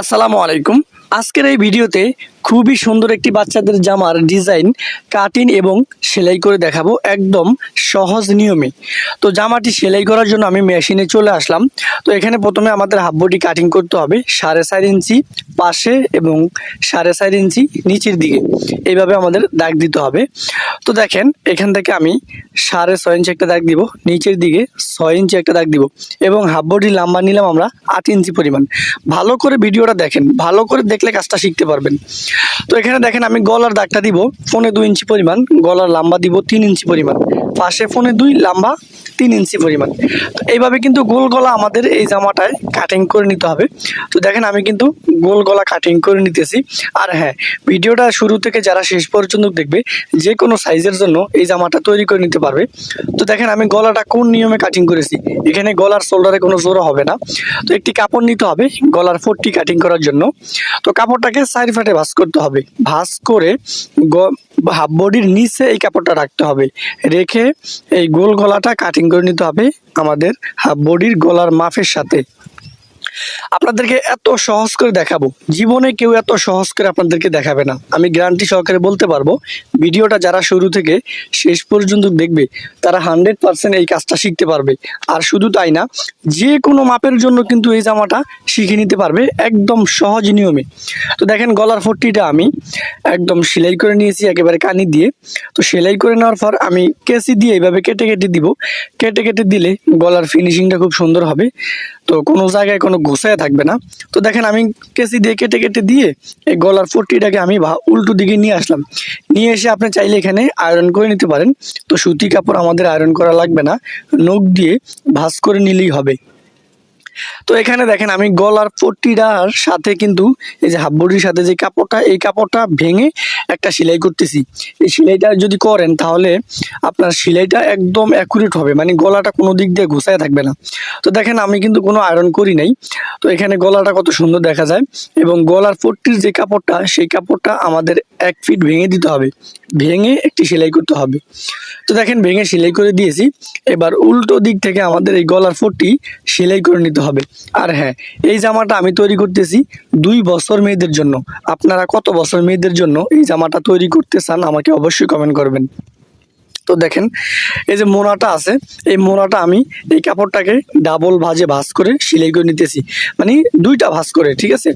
আসসালামু আলাইকুম। আজকের এই ভিডিওতে খুবই সুন্দর একটি বাচ্চাদের জামার ডিজাইন, কাটিং এবং সেলাই করে দেখাবো একদম সহজ নিয়মে। তো জামাটি সেলাই করার জন্য আমি মেশিনে চলে আসলাম। তো এখানে প্রথমে আমাদের হাফ বডি কাটিং করতে হবে সাড়ে চার ইঞ্চি পাশে এবং সাড়ে চার ইঞ্চি নিচের দিকে। এইভাবে আমাদের দাগ দিতে হবে। তো দেখেন, এখান থেকে আমি সাড়ে ছয় ইঞ্চি একটা দাগ দিব, নিচের দিকে ছয় ইঞ্চি একটা দাগ দিব এবং হাফ বডি লম্বা নিলাম আমরা আট ইঞ্চি পরিমাণ। ভালো করে ভিডিওটা দেখেন, ভালো করে দেখলে কাজটা শিখতে পারবেন। তো এখানে দেখেন আমি গলার দাগটা দিব। ফোনে দুই ইঞ্চি পরিমাণ, গলার লাম্বা দিব তিন ইঞ্চি পরিমাণ। পাশে ফোনে দুই লম্বা তিন ইঞ্চি পরিমাণ। তো এইভাবে কিন্তু গোল গলা আমাদের এই জামাটায় কাটিং করে নিতে হবে। তো দেখেন আমি কিন্তু গোল গলা কাটিং করে নিতেছি। আর হ্যাঁ ভিডিওটা শুরু থেকে যারা শেষ পর্যন্ত দেখবে, যে কোনো সাইজের জন্য এই জামাটা তৈরি করে নিতে পারবে। তো দেখেন আমি গলাটা কোন নিয়মে কাটিং করেছি? এখানে গলার শোল্ডারে কোনো জোড়া হবে না। তো একটি কাপড় নিতে হবে গলার ফোরটি কাটিং করার জন্য। তো কাপড়টাকে সাইড ফাটে ভাঁজ করতে হবে। ভাঁজ করে হাফ বডির নিচে এই কাপড়টা রাখতে হবে। রেখে এই গোল গলাটা কাটিং করে নিতে হবে আমাদের বডির গলার মাপের সাথে। আপনাদেরকে এত সহজ করে দেখাবো। জীবনে কেউ এত সহজ করে আপনাদেরকে দেখাবে না। আমি গ্যারান্টি সহকারে বলতে পারব, ভিডিওটা যারা শুরু থেকে শেষ পর্যন্ত দেখবে, তারা হান্ড্রেড পার্সেন্ট এই কাজটা শিখতে পারবে। আর শুধু তাই না, যে কোনো মাপের জন্য কিন্তু এই জামাটা শিখে নিতে পারবে একদম সহজ নিয়মে। তো দেখেন গলার ফট্টিটা আমি একদম সেলাই করে নিয়েছি একেবারে কানি দিয়ে। তো সেলাই করে নেওয়ার পর আমি কেসি দিয়ে এইভাবে কেটে কেটে দিব। কেটে কেটে দিলে গলার ফিনিশিংটা খুব সুন্দর হবে। তো কোনো জায়গায় কোনো ঘুষায় থাকবে না। তো দেখেন আমি কেসি দিয়ে কেটে কেটে দিয়ে এই গলার ফোরটিটাকে আমি উল্টো দিকে নিয়ে আসলাম। নিয়ে এসে আপনি চাইলে এখানে আয়রন করে নিতে পারেন। তো সুতি কাপড় আমাদের আয়রন করা লাগবে না। নখ দিয়ে ভাঁজ করে নিলেই হবে। তো এখানে দেখেন আমি গলার পট্টিটার সাথে কিন্তু এই যে হাফ বডির সাথে যে কাপড়টা, এই কাপড়টা ভেঙে একটা সেলাই করতেছি। এই সেলাইটা যদি করেন তাহলে আপনার সেলাইটা একদম অ্যাকুরেট হবে মানে গলাটা কোনো দিক দিয়ে ঘুষায় থাকবে না। তো দেখেন আমি কিন্তু কোনো আয়রন করি নাই। তো এখানে গলাটা কত সুন্দর দেখা যায় এবং গলার পট্টির যে কাপড়টা, সেই কাপড়টা আমাদের এক ফিট ভেঙে দিতে হবে। ভেঙে একটি সেলাই করতে হবে। তো দেখেন, ভেঙে সেলাই করে দিয়েছি। এবার উল্টো দিক থেকে আমাদের এই গলার ফোরটি সেলাই করে নিতে হবে। আর হ্যাঁ এই জামাটা আমি তৈরি করতেছি দুই বছর মেয়েদের জন্য। আপনারা কত বছর মেয়েদের জন্য এই জামাটা তৈরি করতে চান, আমাকে অবশ্যই কমেন্ট করবেন। তো দেখেন, এই যে মোড়াটা আছে, এই মোড়াটা আমি এই কাপড়টাকে ডাবল ভাজে ভাজ করে সেলাই করে নিতেছি। মানে দুইটা ভাজ করে, ঠিক আছে?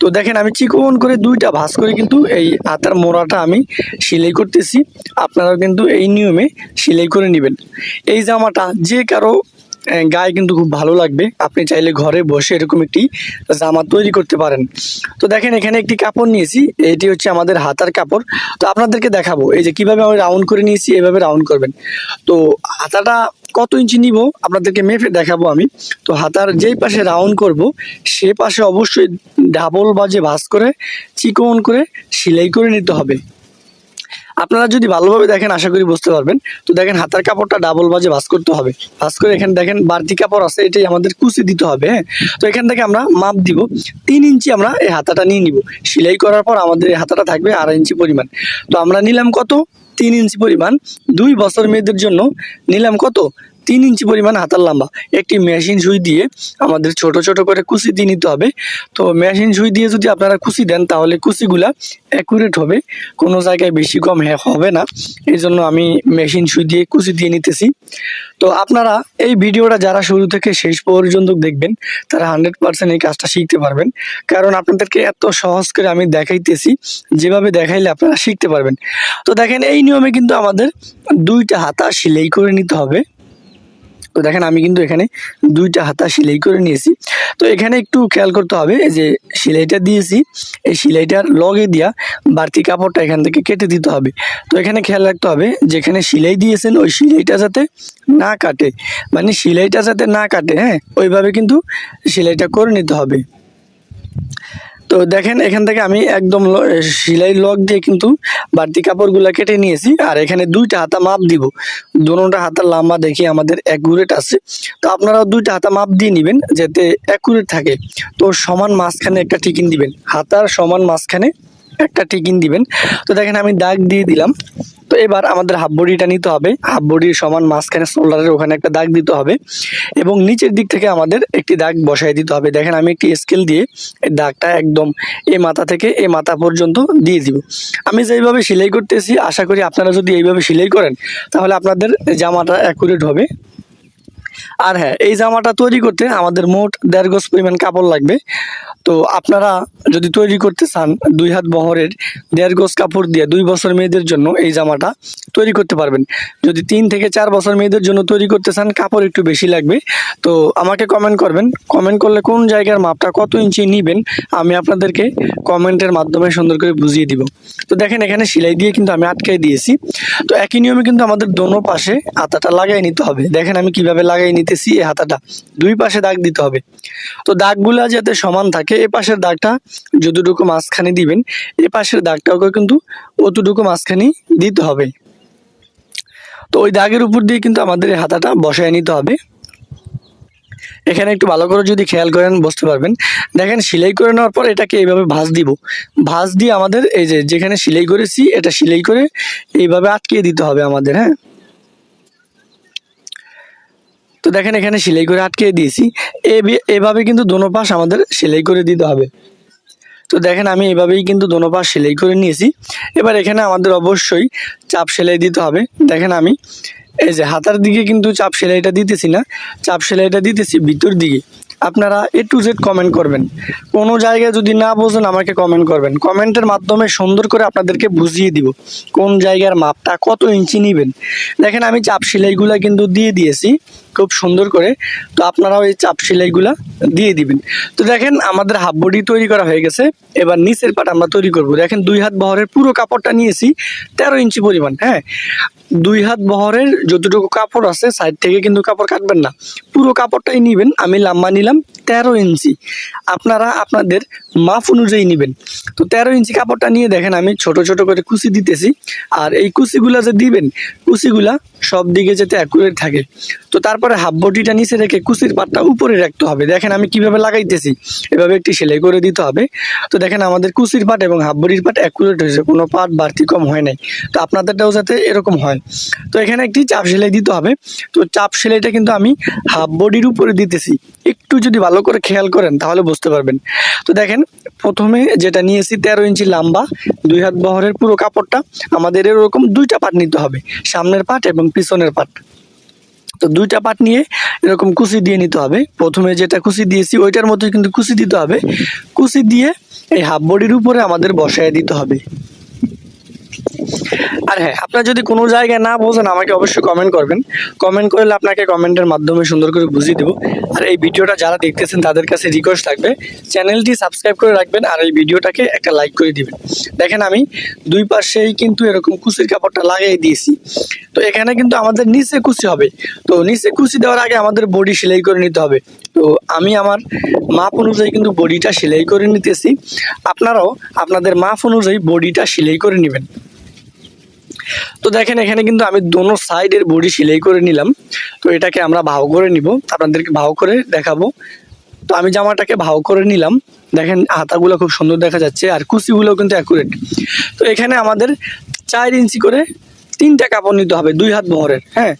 তো দেখেন, আমি চিকন করে দুইটা ভাজ করে কিন্তু এই হাতার মোড়াটা আমি সেলাই করতেছি। আপনারাও কিন্তু এই নিয়মে সেলাই করে নেবেন। এই জামাটা যে কারও গায়ে কিন্তু খুব ভালো লাগবে। আপনি চাইলে ঘরে বসে এরকম একটি জামা তৈরি করতে পারেন। তো দেখেন, এখানে একটি কাপড় নিয়েছি। এটি হচ্ছে আমাদের হাতার কাপড়। তো আপনাদেরকে দেখাবো, এই যে কীভাবে আমি রাউন্ড করে নিয়েছি, এভাবে রাউন্ড করবেন। তো হাতাটা কত ইঞ্চি নিব, আপনাদেরকে মেপে দেখাবো আমি। তো হাতার যেই পাশে রাউন্ড করব, সে পাশে অবশ্যই ডাবল বাজে ভাঁজ করে, চিকন করে, সেলাই করে নিতে হবে। আপনারা যদি ভালোভাবে দেখেন, আশা করি বুঝতে পারবেন। তো দেখেন, হাতার কাপড়টা ডাবল বাজে ভাস করতে হবে। ভাস করে এখানে দেখেন, বাড়তি কাপড় আছে, এটাই আমাদের কুচি দিতে হবে হ্যাঁ? তো এখান থেকে আমরা মাপ দিব। তিন ইঞ্চি আমরা এই হাতাটা নিয়ে নিব। সেলাই করার পর আমাদের এই হাতাটা থাকবে আড়াই ইঞ্চি পরিমাণ। তো আমরা নিলাম কত? তিন ইঞ্চি পরিমাণ। দুই বছর মেয়েদের জন্য নিলাম কত? তিন ইঞ্চি পরিমাণ হাতার লম্বা। একটি মেশিন সুই দিয়ে আমাদের ছোট ছোট করে কুচি দিয়ে নিতে হবে। তো মেশিন সুই দিয়ে যদি আপনারা কুচি দেন, তাহলে কুচিগুলা অ্যাকুরেট হবে। কোনো জায়গায় বেশি কম হবে না। এই জন্য আমি মেশিন সুই দিয়ে কুচি দিয়ে নিতেছি। তো আপনারা এই ভিডিওটা যারা শুরু থেকে শেষ পর্যন্ত দেখবেন, তারা হান্ড্রেড পার্সেন্ট এই কাজটা শিখতে পারবেন। কারণ আপনাদেরকে এত সহজ করে আমি দেখাইতেছি, যেভাবে দেখাইলে আপনারা শিখতে পারবেন। তো দেখেন, এই নিয়মে কিন্তু আমাদের দুইটা হাতা সেলাই করে নিতে হবে। তো দেখেন আমি কিন্তু এখানে দুইটা হাতা সেলাই করে নিয়েছি। তো এখানে একটু খেয়াল করতে হবে যে সেলাইটা দিয়েছি, এই সেলাইটার লগে দিয়া বাড়তি কাপড়টা এখান থেকে কেটে দিতে হবে। তো এখানে খেয়াল রাখতে হবে, যেখানে সেলাই দিয়েছেন ওই সেলাইটা যাতে না কাটে। মানে সেলাইটা যাতে না কাটে হ্যাঁ ওইভাবে কিন্তু সেলাইটা করে নিতে হবে। তো দেখেন, এখান থেকে আমি একদম সেলাই লক দিয়ে কিন্তু বাড়তি কাপড়গুলো কেটে নিয়েছি। আর এখানে দুইটা হাতা মাপ দিব। দুটা হাতার লম্বা দেখি আমাদের অ্যাকুরেট আছে। তো আপনারাও দুইটা হাতা মাপ দিয়ে নেবেন যাতে অ্যাকুরেট থাকে। তো সমান মাঝখানে একটা টিকিন দিবেন। হাতার সমান মাঝখানে একটা টিকিন দিবেন। তো দেখেন আমি দাগ দিয়ে দিলাম। তো এবার আমাদের হাফ বডিটা নিতে হবে। হাফ বডির সমান মাঝখানে শোল্ডারের ওখানে একটা দাগ দিতে হবে এবং নিচের দিক থেকে আমাদের একটি দাগ বসায় দিতে হবে। দেখেন আমি একটি স্কেল দিয়ে এই দাগটা একদম এ মাথা থেকে এ মাথা পর্যন্ত দিয়ে দিব। আমি যেইভাবে সেলাই করতেছি, আশা করি আপনারা যদি এইভাবে সেলাই করেন, তাহলে আপনাদের জামাটা অ্যাকুরেট হবে। আর হ্যাঁ এই জামাটা তৈরি করতে আমাদের মোট দেড় গজ পরিমাণ কাপড় লাগবে। তো আপনারা যদি তৈরি করতে চান, দুই হাত বহরের দেড় গজ কাপড় দিয়ে দুই বছর মেয়েদের জন্য এই জামাটা তৈরি করতে পারবেন। যদি তিন থেকে চার বছর মেয়েদের জন্য তৈরি করতে চান, কাপড় একটু বেশি লাগবে। তো আমাকে কমেন্ট করবেন। কমেন্ট করলে কোন জায়গার মাপটা কত ইঞ্চি নেবেন, আমি আপনাদেরকে কমেন্টের মাধ্যমে সুন্দর করে বুঝিয়ে দিব। তো দেখেন, এখানে সেলাই দিয়ে কিন্তু আমি আটকাই দিয়েছি। তো একই নিয়মে কিন্তু আমাদের দোনো পাশে আতাটা লাগাই নিতে হবে। দেখেন আমি কীভাবে লাগাই নিতেছি এই হাতাটা। দুই পাশে দাগ দিতে হবে। তো দাগগুলা যাতে সমান থাকে, এ পাশের দাগটা যতটুকু মাঝখানে দিবেন, এ পাশের দাগটাও কিন্তু অতটুকু মাঝখানে দিতে হবে। তো ওই দাগের উপর দিয়ে কিন্তু আমাদের এই হাতাটা বসায় নিতে হবে। এখানে একটু ভালো করে যদি খেয়াল করেন, বুঝতে পারবেন। দেখেন, সেলাই করে নেওয়ার পর এটাকে এইভাবে ভাঁজ দিব। ভাঁজ দিয়ে আমাদের এই যে, যেখানে সেলাই করেছি, এটা সেলাই করে এইভাবে আটকিয়ে দিতে হবে আমাদের হ্যাঁ? তো দেখেন এখানে সেলাই করে আটকে দিয়েছি। এভাবে কিন্তু দোনো পাশ আমাদের সেলাই করে দিতে হবে। তো দেখেন আমি এভাবেই কিন্তু দোনো পাশ সেলাই করে নিয়েছি। এবার এখানে আমাদের অবশ্যই চাপ সেলাই দিতে হবে। দেখেন আমি, এই যে হাতার দিকে কিন্তু চাপ সেলাইটা দিতেছি না। চাপ সেলাইটা দিতেছি ভিতর দিকে। আপনারা এ টু জেড কমেন্ট করবেন। কোনো জায়গায় যদি না বোঝেন আমাকে কমেন্ট করবেন। কমেন্টের মাধ্যমে সুন্দর করে আপনাদেরকে বুঝিয়ে দিব কোন জায়গার মাপটা কত ইঞ্চি নেবেন। দেখেন আমি চাপ সেলাইগুলো কিন্তু দিয়ে দিয়েছি। খুব সুন্দর করে, তো আপনারাও এই চাপ সেলাইগুলা দিয়ে দিবেন। তো দেখেন, আমাদের হাফ বডি তৈরি করা হয়ে গেছে। এবার নিচের পাট আমরা তৈরি করব। দেখেন, দুই হাত বহরের পুরো কাপড়টা নিয়েছি, তেরো ইঞ্চি পরিমাণ হ্যাঁ? দুই হাত বহরের যতটুকু কাপড় আছে সাইড থেকে কিন্তু কাপড় কাটবেন না। পুরো কাপড়টাই নেবেন, আমি লম্বা নিলাম, তেরো ইঞ্চি। আপনারা আপনাদের মাপ অনুযায়ী নেবেন। তো তেরো ইঞ্চি কাপড়টা নিয়ে দেখেন, আমি ছোট ছোট করে কুচি দিতেছি। আর এই কুচিগুলা যে দিবেন, কুচিগুলা সব দিকে যাতে অ্যাকুরেট থাকে। তো তারপরে হাফ বডিটা নিচে রেখে কুচির পাটটা উপরে রাখতে হবে। দেখেন আমি কীভাবে লাগাইতেছি। এভাবে একটি সেলাই করে দিতে হবে। তো দেখেন আমাদের কুচির পাট এবং হাফ বডির পাট অ্যাকুরেট হয়েছে। কোনো পাট বাড়তি কম হয় নাই। তো আপনাদেরটাও যাতে এরকম হয়। তো এখানে একটি চাপ সেলাই দিতে হবে। তো চাপ সেলাইটা কিন্তু আমি হাফ বডির উপরে দিতেছি। একটু যদি ভালো করে খেয়াল করেন, তাহলে বুঝতে পারবেন। তো দেখেন, প্রথমে যেটা নিয়েছি তেরো ইঞ্চি লম্বা, দুই হাত বহরের পুরো কাপড়টা, আমাদের এরকম দুইটা পাট নিতে হবে, সামনের পাট এবং পিছনের পাট। তো দুইটা পাট নিয়ে এরকম কুচি দিয়ে নিতে হবে। প্রথমে যেটা কুচি দিয়েছি, ওইটার মধ্যে কিন্তু কুচি দিতে হবে। কুচি দিয়ে এই হাফ বডির উপরে আমাদের বসায় দিতে হবে। আর হ্যাঁ আপনার যদি কোনো জায়গায় না বোঝেন, আমাকে অবশ্যই কমেন্ট করবেন। কমেন্ট করলে আপনাকে কমেন্টের মাধ্যমে সুন্দর করে বুঝিয়ে দেবো। আর এই ভিডিওটা যারা দেখতেছেন, তাদের কাছে রিকোয়েস্ট থাকবে, চ্যানেলটি সাবস্ক্রাইব করে রাখবেন আর এই ভিডিওটাকে একটা লাইক করে দিবেন। দেখেন আমি দুই পাশেই কিন্তু এরকম কুচির কাপড়টা লাগিয়ে দিয়েছি। তো এখানে কিন্তু আমাদের নিচে কুচি হবে। তো নিচে কুচি দেওয়ার আগে আমাদের বডি সেলাই করে নিতে হবে। তো আমি আমার মাপ অনুযায়ী কিন্তু বডিটা সেলাই করে নিতেছি। আপনারাও আপনাদের মাপ অনুযায়ী বডিটা সেলাই করে নেবেন। তো দেখেন, এখানে কিন্তু আমি দোনো সাইডের বডি সেলাই করে নিলাম। তো এটাকে আমরা ভাও করে নিব। আপনাদেরকে ভাও করে দেখাবো। তো আমি জামাটাকে ভাও করে নিলাম। দেখেন, হাতাগুলো খুব সুন্দর দেখা যাচ্ছে আর কুচিগুলো কিন্তু অ্যাকুরেট তো এখানে আমাদের চার ইঞ্চি করে তিনটা কাপড় নিতে হবে, দুই হাত বহরের হ্যাঁ?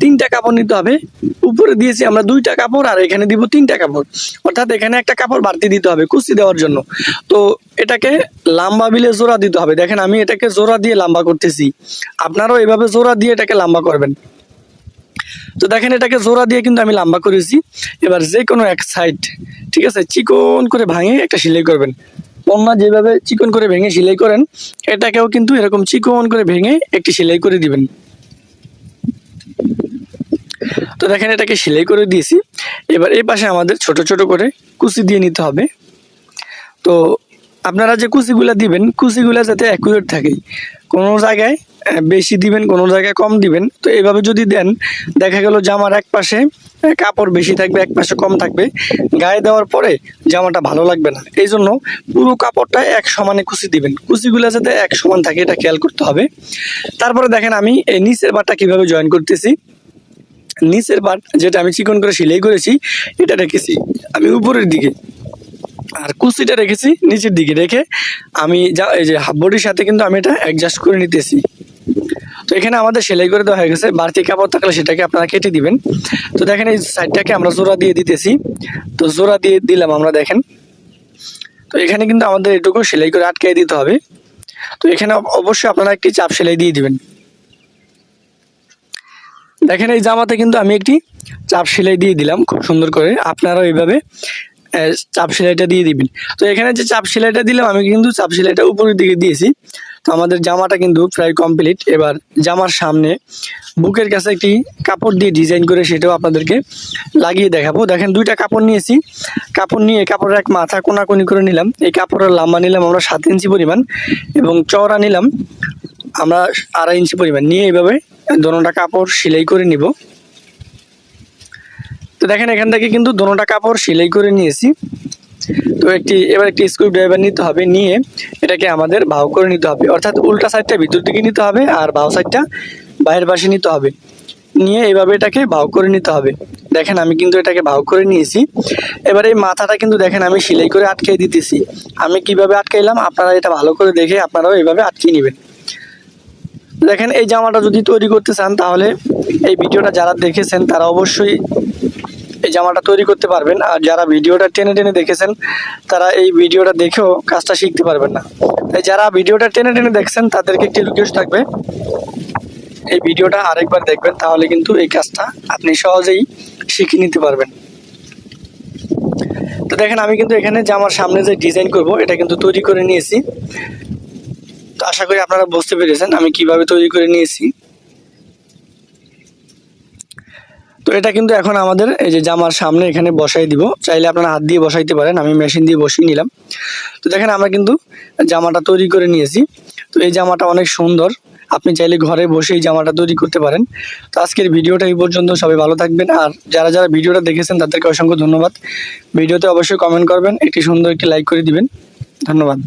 তিনটা কাপড় নিতে হবে উপরে দিয়েছি আমরা দুইটা কাপড় আর এখানে দিব তিনটা কাপড়। অর্থাৎ এখানে একটা কাপড় বাড়তি দিতে হবে কুচি দেওয়ার জন্য। তো এটাকে লম্বা বিলে জোড়া দিতে হবে। দেখেন আমি এটাকে জোড়া দিয়ে লম্বা করতেছি। আপনারাও এভাবে জোড়া দিয়ে এটাকে লম্বা করবেন। তো দেখেন এটাকে জোড়া দিয়ে কিন্তু আমি লম্বা করেছি। এবার যে কোনো এক সাইড ঠিক আছে, চিকন করে ভাঙে একটা সেলাই করবেন। পণ্যা যেভাবে চিকন করে ভেঙে সেলাই করেন, এটাকেও কিন্তু এরকম চিকন করে ভেঙে একটি সেলাই করে দিবেন। তো দেখেন এটাকে সেলাই করে দিয়েছি। এবার এই পাশে আমাদের ছোট ছোট করে কুচি দিয়ে নিতে হবে। তো আপনারা যে কুচিগুলা দিবেন, কুচিগুলা যাতে অ্যাকুরেট থাকে। কোনো জায়গায় বেশি দিবেন, কোনো জায়গায় কম দিবেন। তো এইভাবে যদি দেন, দেখা গেল জামার এক পাশে কাপড় বেশি থাকবে, এক পাশে কম থাকবে। গায়ে দেওয়ার পরে জামাটা ভালো লাগবে না। এই জন্য পুরো কাপড়টা এক সমানে কুচি দিবেন। কুচিগুলা যাতে এক সমান থাকে, এটা খেয়াল করতে হবে। তারপরে দেখেন আমি এই নিচের বারটা কীভাবে জয়েন করতেছি। নিচের পাট যেটা আমি চিকন করে সেলাই করেছি, এটা রেখেছি আমি উপরের দিকে। আর কুচিটা রেখেছি নিচের দিকে। রেখে আমি যা, এই যে হাফ বডির সাথে কিন্তু আমি এটা অ্যাডজাস্ট করে নিতেছি। তো এখানে আমাদের সেলাই করে দেওয়া হয়ে গেছে। বাড়তি কাপড় থাকলে সেটাকে আপনারা কেটে দিবেন। তো দেখেন এই সাইডটাকে আমরা জোড়া দিয়ে দিতেছি। তো জোড়া দিয়ে দিলাম আমরা, দেখেন। তো এখানে কিন্তু আমাদের এটুকু সেলাই করে আটকে দিতে হবে। তো এখানে অবশ্যই আপনারা একটি চাপ সেলাই দিয়ে দিবেন। দেখেন, এই জামাতে কিন্তু আমি একটি চাপ সেলাই দিয়ে দিলাম খুব সুন্দর করে। আপনারাও এইভাবে চাপ সেলাইটা দিয়ে দিবেন। তো এখানে যে চাপ সেলাইটা দিলাম, আমি কিন্তু চাপ সেলাইটা উপরের দিকে দিয়েছি। তো আমাদের জামাটা কিন্তু প্রায় কমপ্লিট এবার জামার সামনে বুকের কাছে একটি কাপড় দিয়ে ডিজাইন করে সেটাও আপনাদেরকে লাগিয়ে দেখাবো। দেখেন, দুইটা কাপড় নিয়েছি। কাপড় নিয়ে, কাপড়ের এক মাথা কোনাকুনি করে নিলাম। এই কাপড়ের লম্বা নিলাম আমরা সাত ইঞ্চি পরিমাণ এবং চওড়া নিলাম আমরা আড়াই ইঞ্চি পরিমাণ। নিয়ে এইভাবে দোনোটা কাপড় সেলাই করে নিব। তো দেখেন, এখান থেকে কিন্তু দোনোটা কাপড় সেলাই করে নিয়েছি। তো একটি, এবার একটি স্ক্রু ড্রাইভার নিতে হবে নিয়ে এটাকে আমাদের ভাও করে নিতে হবে। অর্থাৎ উল্টা সাইডটা ভিতর দিকে নিতে হবে আর বাউ সাইডটা বাইরের পাশে নিতে হবে। নিয়ে এইভাবে এটাকে ভাও করে নিতে হবে। দেখেন, আমি কিন্তু এটাকে ভাও করে নিয়েছি। এবার এই মাথাটা কিন্তু দেখেন, আমি সেলাই করে আটকে দিতেছি। আমি কীভাবে আটকাইলাম? আপনারা এটা ভালো করে দেখে আপনারাও এভাবে আটকে নেবেন। দেখেন, এই জামাটা যদি তৈরি করতে চান, তাহলে এই ভিডিওটা যারা দেখেছেন, তারা অবশ্যই এই জামাটা তৈরি করতে পারবেন। আর যারা ভিডিওটা টেনে টেনে দেখেছেন, তারা এই ভিডিওটা দেখেও কাজটা শিখতে পারবেন না। তাই যারা ভিডিওটা টেনে টেনে দেখছেন, তাদেরকে একটি রিকোয়েস্ট থাকবে, এই ভিডিওটা আরেকবার দেখবেন, তাহলে কিন্তু এই কাজটা আপনি সহজেই শিখে নিতে পারবেন। তো দেখেন, আমি কিন্তু এখানে জামার সামনে যে ডিজাইন করব, এটা কিন্তু তৈরি করে নিয়েছি। তো আশা করি আপনারা বুঝতে পেরেছেন আমি কীভাবে তৈরি করে নিয়েছি। তো এটা কিন্তু এখন আমাদের এই যে জামার সামনে এখানে বসাই দিব। চাইলে আপনারা হাত দিয়ে বসাইতে পারেন, আমি মেশিন দিয়ে বসিয়ে নিলাম। তো দেখেন আমরা কিন্তু জামাটা তৈরি করে নিয়েছি। তো এই জামাটা অনেক সুন্দর। আপনি চাইলে ঘরে বসে এই জামাটা তৈরি করতে পারেন। তো আজকের ভিডিওটা এই পর্যন্ত, সবাই ভালো থাকবেন। আর যারা যারা ভিডিওটা দেখেছেন, তাদেরকে অসংখ্য ধন্যবাদ। ভিডিওতে অবশ্যই কমেন্ট করবেন, একটি সুন্দর একটি লাইক করে দিবেন। ধন্যবাদ।